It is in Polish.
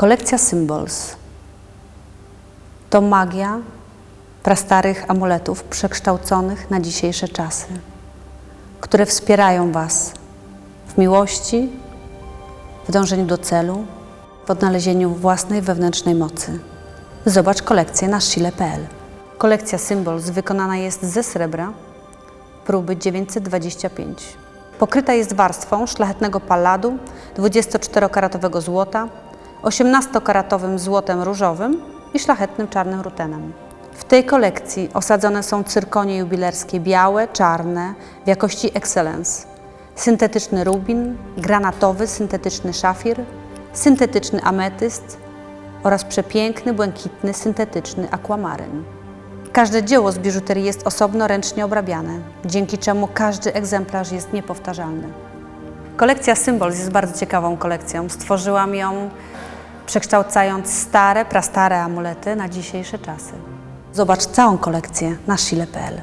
Kolekcja Symbols to magia prastarych amuletów przekształconych na dzisiejsze czasy, które wspierają Was w miłości, w dążeniu do celu, w odnalezieniu własnej wewnętrznej mocy. Zobacz kolekcję na szile.pl. Kolekcja Symbols wykonana jest ze srebra, próby 925. Pokryta jest warstwą szlachetnego palladu, 24-karatowego złota, 18-karatowym złotem różowym i szlachetnym czarnym rutenem. W tej kolekcji osadzone są cyrkonie jubilerskie białe, czarne, w jakości Excellence, syntetyczny rubin, granatowy syntetyczny szafir, syntetyczny ametyst oraz przepiękny, błękitny, syntetyczny akwamaryn. Każde dzieło z biżuterii jest osobno ręcznie obrabiane, dzięki czemu każdy egzemplarz jest niepowtarzalny. Kolekcja Symbols jest bardzo ciekawą kolekcją. Stworzyłam ją przekształcając stare, prastare amulety na dzisiejsze czasy. Zobacz całą kolekcję na szile.pl.